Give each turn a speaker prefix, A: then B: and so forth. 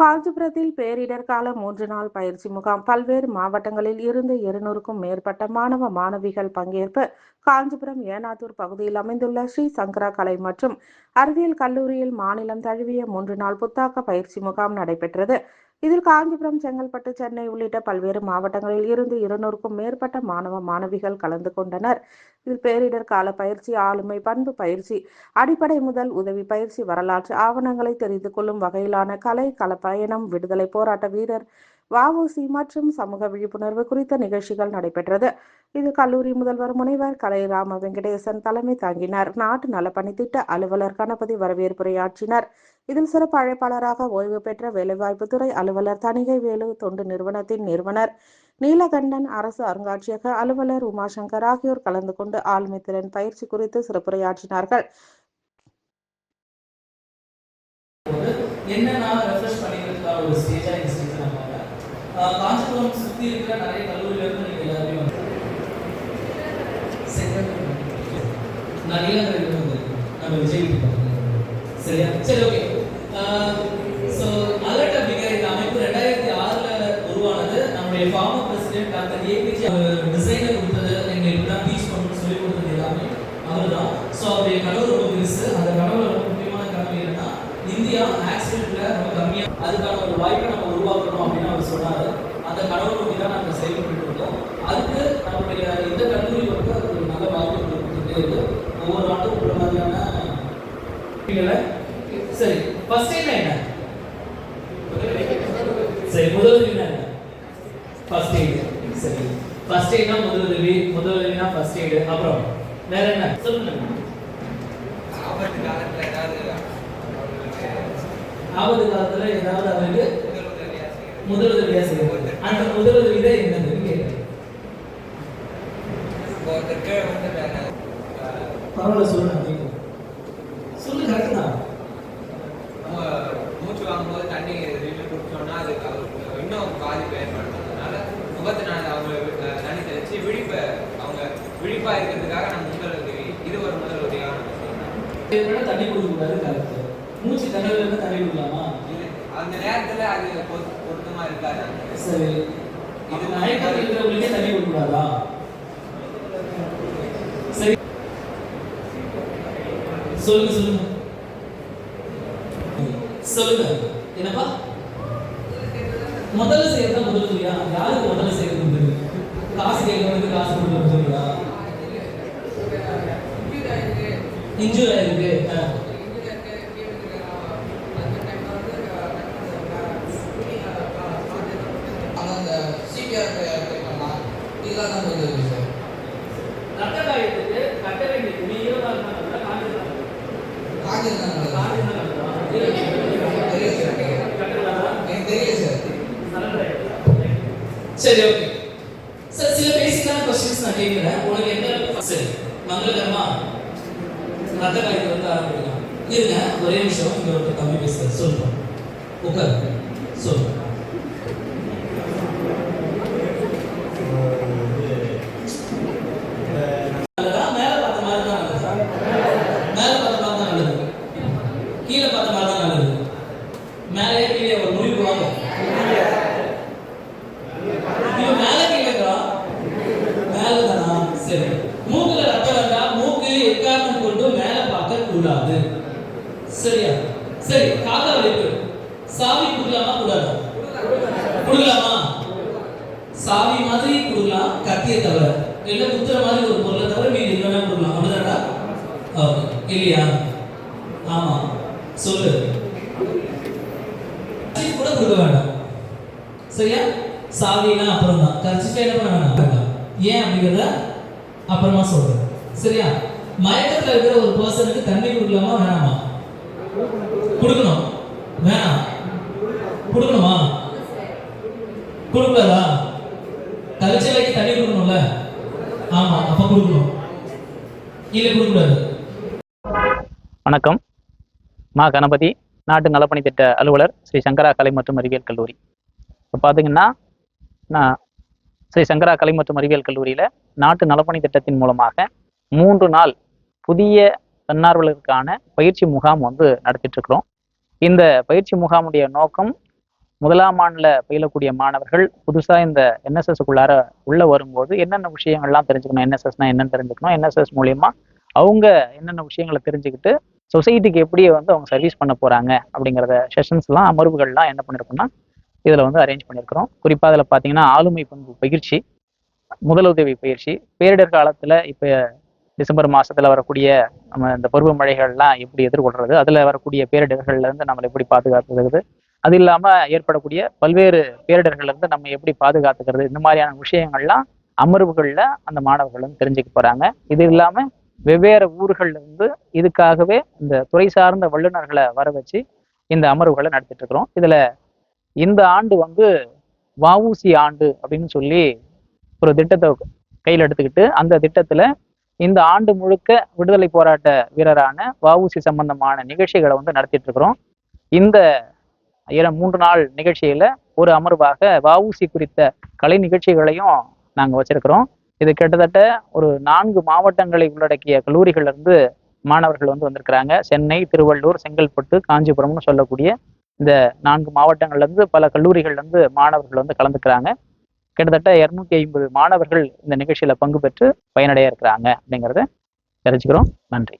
A: காஞ்சிபுரத்தில் பேரிடர் கால மூன்று நாள் பயிற்சி முகாம். பல்வேறு மாவட்டங்களில் இருந்து இருநூறுக்கும் மேற்பட்ட மாணவ மாணவிகள் பங்கேற்பு. காஞ்சிபுரம் ஏனாத்தூர் பகுதியில் அமைந்துள்ள ஸ்ரீ சங்கரா கலை மற்றும் அறிவியல் கல்லூரியில் மாநிலம் தழுவிய மூன்று நாள் புத்தாக்க பயிற்சி முகாம் நடைபெற்றது. இதில் காஞ்சிபுரம் செங்கல்பட்டு சென்னை உள்ளிட்ட பல்வேறு மாவட்டங்களில் இருந்து இருநூறுக்கும் மேற்பட்ட மாணவ மாணவிகள் கலந்து கொண்டனர். இதில் பேரிடர் கால பயிற்சி ஆளுமை பண்பு பயிற்சி அடிப்படை முதல் உதவி பயிற்சி வரலாற்று ஆவணங்களை தெரிந்து கொள்ளும் வகையிலான கலை கள பயணம் விடுதலை போராட்ட வீரர் வஉசி மற்றும் சமூக விழிப்புணர்வு குறித்த நிகழ்ச்சிகள் நடைபெற்றது. இது கல்லூரி முதல்வர் முனைவர் கலைராம வெங்கடேசன் தலைமை தாங்கினார். நாட்டு நலப்பணி திட்ட அலுவலர் கணபதி வரவேற்புரையாற்றினர் இதில் சிறப்பு அழைப்பாளராக ஓய்வு பெற்ற வேலைவாய்ப்பு துறை அலுவலர் தணிகை வேலு தொண்டு நிறுவனத்தின் நிறுவனர் நீலகண்டன் அரசு அருங்காட்சியக அலுவலர் உமாசங்கர் ஆகியோர் கலந்து கொண்டு ஆளுமைத்திறன் பயிற்சி குறித்து சிறப்புரையாற்றினார்கள்.
B: என்ன ரெஃப்ரெஷ் ஒரு காஞ்சிபுரம் சுத்தி இருக்கிற நிறைய கல்லூரியிலிருந்து இருந்து நீங்க எல்லாருமே வந்து Second, நான் நீலகிரில இருந்து வந்திருக்கேன் நம்ம விஜய் சரியா சரி ஓகே ஸோ அலர்ட் அப்படிங்கிற இந்த அமைப்பு ரெண்டாயிரத்தி ஆறுல உருவானது நம்முடைய former president doctor APJ designer கொடுத்தது எங்களுக்கு தான் டீச் பண்ணணும்னு சொல்லி கொடுத்தது எல்லாமே அவர் தான் ஸோ அவருடைய கனவு ரொம்ப பெருசு அந்த கனவு ரொம்ப முக்கியமான கனவு என்னன்னா இந்தியா ஆக்சிடென்ட்ல ரொம்ப கம்மியாக அதுக்கான ஒரு வாய்ப்பை நம்ம உருவாக்கணும் அப்படின்னு அவர் சொன்னார் அந்த கனவு நோக்கி தான் நாங்கள் செயல்பட்டு இருக்கோம் அதுக்கு நம்முடைய இந்த கல்லூரி வந்து அதுக்கு ஒரு நல்ல வாய்ப்பு கொடுத்துட்டே இருக்கு ஒவ்வொரு ஆண்டும் உள்ள மாதிரியான இல்ல? சரி ஃபர்ஸ்ட் எய்ட் என்ன? சரி முதலுதவி என்ன? ஃபர்ஸ்ட் எய்ட் சரி. ஃபர்ஸ்ட் எய்ட்னா முதலுதவி முதலுதவினா ஃபர்ஸ்ட் எய்ட் அப்புறம் வேற என்ன? சொல்லுங்க.
C: ஆபத்து காலத்துல ஏதாவது
B: ஆபத்து காலத்துல ஏதாவது அவருக்கு
C: முதலுதவியா செய்யறது.
B: முதலுதவியா செய்யறது அந்த முதலுதவி தான் என்னதுன்னு கேட்குறேன்
C: இப்போ
B: பரவாயில்ல சொல்லுங்க கேட்குறேன் சொல்லு கரெக்ட் தான்
C: நம்ம மூச்சு வாங்கும்போது தண்ணி வெளியில குடிச்சோம்னா அது அவருக்கு பாதிப்பு ஏற்படுத்துறதுனால முகத்தினால அவங்க தண்ணி தெளிச்சு விழிப்பை அவங்க விழிப்பா இருக்கிறதுக்காக நம்ம முதலுதவி இது ஒரு முதலுதவியான
B: இதை விட தண்ணி கொடுக்கக்கூடாது மூச்சு தண்ணியில இருந்து தண்ணி கொடுக்கலாமா?
C: அந்த நேரத்துல அது பொருத்த- பொருத்தமா இருக்காது.
B: சரி. இது மயக்கம் இருக்கிறவங்களுக்கே தண்ணி கொடுக்கக்கூடாதா? சரி. சொல்லுங்க சொல்லுங்க. சொல்லுங்க. என்னப்பா? முதல்ல செய்யறதா முதல் சொல்லியா யாருக்கு முதல்ல செய்யறது முதல் காசு கேட்கறதுக்கு காசு கொடுக்கறது சொல்லுதா இன்ஜூர் ஆயிருக்கு. ஆ.
D: சரி
B: ஓகே சார் சில பேசிக்கான கொஸ்டின்ஸ் நான் கேட்கிறேன். உனக்கு எந்த சரி மங்களகரமா? ரத்த காயத்தை வந்து ஆரம்பிக்கலாம். இருங்க ஒரே நிமிஷம். இங்க ஒரு தம்பி பேசுறேன் சொல்லுங்க. உட்கார் சொல்லுங்க. நல்லதா? மேல பார்த்த மாதிரி தான் பார்த்த மாதிரி தான் நல்லது. கீழே பார்த்த மாதிரி தான் நல்லது. மேலே கீழே ஒரு முடிவு வாங்க இவன் மேல கீழேங்களா மேலதானா சரி மூக்குல ரத்தம் வந்தா மூக்கு எக்காரணம் கொண்டு மேல பார்க்க கூடாது சரியா? சரி காத வலிப்பு சாவி கொடுக்கலாமா கூடாதா கொடுக்கலாமா? சாவி மாதிரி கொடுக்கலாம் கத்திய தவிர. இல்ல குத்துற மாதிரி ஒரு பொருளை தவிர மீதி என்ன வேணா கொடுக்கலாம் அப்படிதாடா இல்லையா? ஆமா. சொல்லு. கூட கொடுக்க வேண்டாம். சரியா? சாவினா அப்புறம் தான் கர்ச்சிஃபை என்ன பண்ண வேணாம்? வேண்டாம். ஏன் அப்படிங்கிறத அப்புறமா சொல்றேன். சரியா? மயக்கத்துல இருக்கிற ஒரு பர்சனுக்கு தண்ணி கொடுக்கலாமா வேணாமா? கொடுக்கணும். வேணாம் கொடுக்கணுமா? கொடுக்கூடாதா கரிச்சலைக்கு தண்ணி கொடுக்கணும்ல? ஆமா அப்ப கொடுக்கணும். இல்லை கொடுக்கூடாது
E: வணக்கம். மா கணபதி நாட்டு நலப்பணி திட்ட அலுவலர் ஸ்ரீ சங்கரா கலை மற்றும் அறிவியல் கல்லூரி. இப்போ பார்த்தீங்கன்னா நான் ஸ்ரீ சங்கரா கலை மற்றும் அறிவியல் கல்லூரியில் நாட்டு நலப்பணி திட்டத்தின் மூலமாக மூன்று நாள் புதிய தன்னார்வலருக்கான பயிற்சி முகாம் வந்து நடத்திட்டு இருக்கிறோம் இந்த பயிற்சி முகாமுடைய நோக்கம் முதலாம் ஆண்டில் பயிலக்கூடிய மாணவர்கள் புதுசாக இந்த என்எஸ்எஸ்க்குள்ளார உள்ள வரும்போது என்னென்ன விஷயங்கள்லாம் தெரிஞ்சுக்கணும் என்எஸ்எஸ்னா என்னன்னு தெரிஞ்சுக்கணும் என்எஸ்எஸ் மூலியமா அவங்க என்னென்ன விஷயங்களை தெரிஞ்சுக்கிட்டு சொசைட்டிக்கு எப்படி வந்து அவங்க சர்வீஸ் பண்ண போறாங்க அப்படிங்கிறத செஷன்ஸ்லாம் அமர்வுகள்லாம் என்ன பண்ணிருக்கோம்னா இதில் வந்து அரேஞ்ச் பண்ணியிருக்கிறோம் குறிப்பாக அதில் பார்த்தீங்கன்னா ஆளுமை பண்பு பயிற்சி முதலுதவி பயிற்சி பேரிடர் காலத்தில் இப்போ டிசம்பர் மாதத்தில் வரக்கூடிய நம்ம இந்த பருவமழைகள்லாம் எப்படி எதிர்கொள்றது? அதில் வரக்கூடிய பேரிடர்கள்லேருந்து நம்மளை எப்படி பாதுகாத்துக்கிறது? அது இல்லாமல் ஏற்படக்கூடிய பல்வேறு பேரிடர்கள்லேருந்து நம்ம எப்படி பாதுகாத்துக்கிறது? இந்த மாதிரியான விஷயங்கள்லாம் அமர்வுகளில் அந்த மாணவர்களும் தெரிஞ்சுக்க போகிறாங்க இது இல்லாமல் வெவ்வேறு ஊர்கள்லேருந்து இதுக்காகவே இந்த துறை சார்ந்த வல்லுநர்களை வர வச்சு இந்த அமர்வுகளை நடத்திட்டு இருக்கிறோம். இதில் இந்த ஆண்டு வந்து வஉசி ஆண்டு அப்படின்னு சொல்லி ஒரு திட்டத்தை கையில் எடுத்துக்கிட்டு அந்த திட்டத்தில் இந்த ஆண்டு முழுக்க விடுதலை போராட்ட வீரரான வஉசி சம்பந்தமான நிகழ்ச்சிகளை வந்து நடத்திட்டு இருக்கிறோம் இந்த இர- மூன்று நாள் நிகழ்ச்சியில ஒரு அமர்வாக வஉசி குறித்த கலை நிகழ்ச்சிகளையும் நாங்கள் வச்சிருக்கிறோம். இது கிட்டத்தட்ட ஒரு நான்கு மாவட்டங்களை உள்ளடக்கிய கல்லூரிகள்ல இருந்து மாணவர்கள் வந்து வந்திருக்கிறாங்க. சென்னை திருவள்ளூர் செங்கல்பட்டு காஞ்சிபுரம்னு சொல்லக்கூடிய இந்த நான்கு மாவட்டங்கள்ல இருந்து பல கல்லூரிகள்ல இருந்து மாணவர்கள் வந்து கலந்துக்கிறாங்க. கிட்டத்தட்ட இருநூத்தி ஐம்பது மாணவர்கள் இந்த நிகழ்ச்சியில பங்கு பெற்று பயனடைய இருக்கிறாங்க அப்படிங்கிறத தெரிஞ்சுக்கிறோம். நன்றி.